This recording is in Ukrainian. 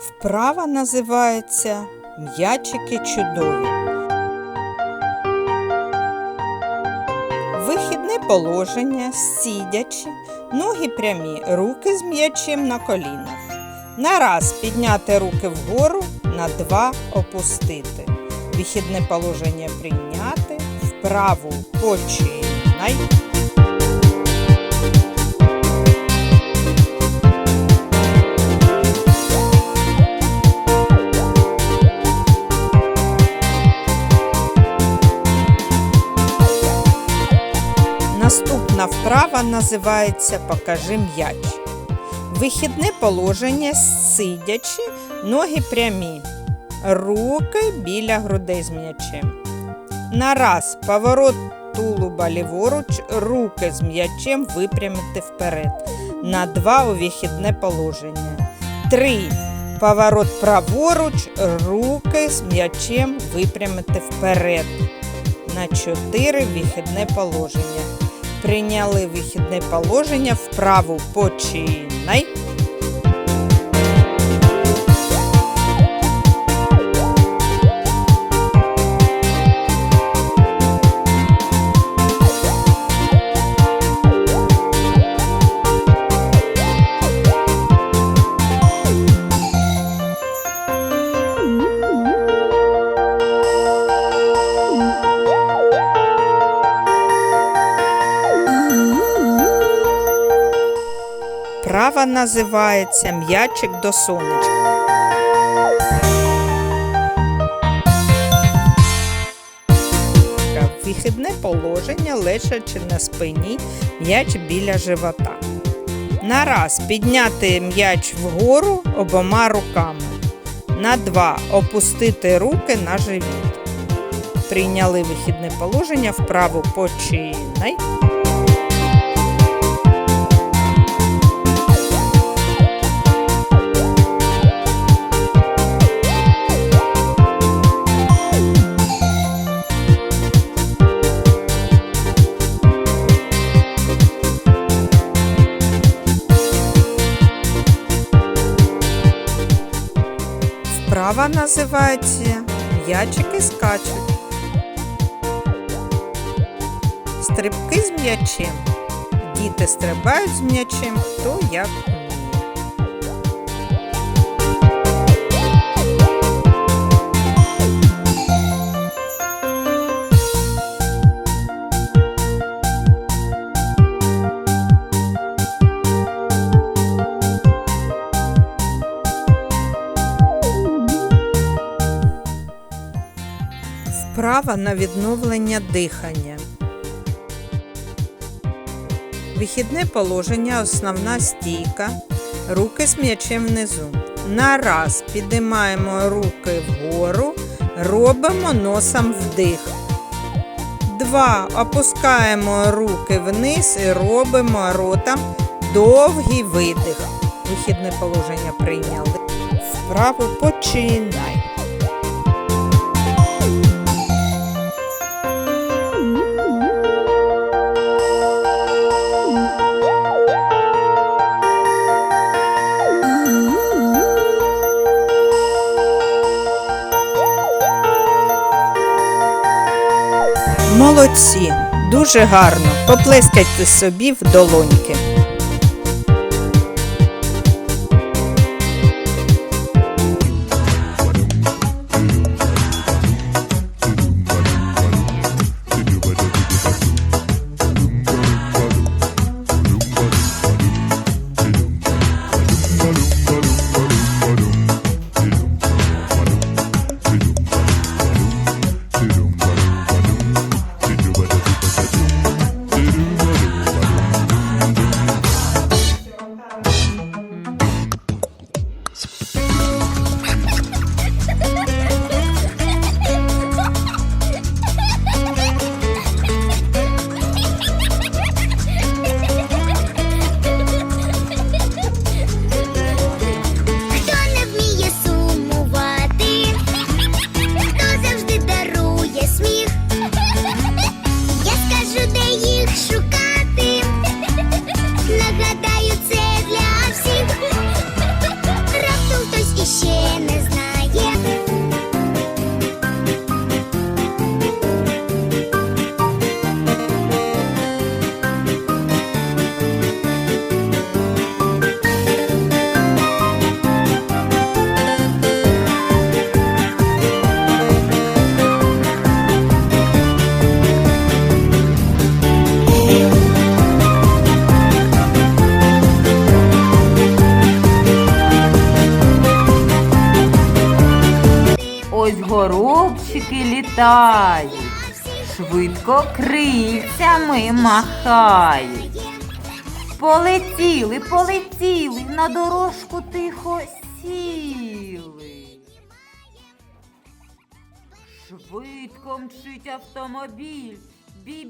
Вправа називається М'ячики чудові. Вихідне положення, сидячи, ноги прямі, руки з м'ячем на колінах. На раз підняти руки вгору, на два опустити. Вихідне положення прийняти, вправу починай. Наступна вправа називається Покажи м'яч. Вихідне положення сидячи, ноги прямі, руки біля грудей з м'ячем. На раз поворот тулуба ліворуч, руки з м'ячем випрямити вперед. На два у вихідне положення. Три. Поворот праворуч, руки з м'ячем випрямити вперед. На 4 вихідне положення. Прийняли вихідне положення, вправу починай. Права називається м'ячик до сонечка. Вихідне положення, лежачи на спині, м'яч біля живота. На раз підняти м'яч вгору обома руками. На два опустити руки на живіт. Прийняли вихідне положення, вправу починай. Вправа називається М'ячики скачуть. Стрибки з м'ячем. Діти стрибають з м'ячем, хто як Вправа на відновлення дихання. Вихідне положення, основна стійка. Руки з м'ячем внизу. На раз підіймаємо руки вгору, робимо носом вдих. Два. Опускаємо руки вниз і робимо ротом довгий видих. Вихідне положення прийняли. Вправу починай. Молодці, дуже гарно. Поплескайте собі в долоньки. in літають, швидко крильцями махають. Полетіли, полетіли, на дорожку тихо сіли. Швидко мчить автомобіль,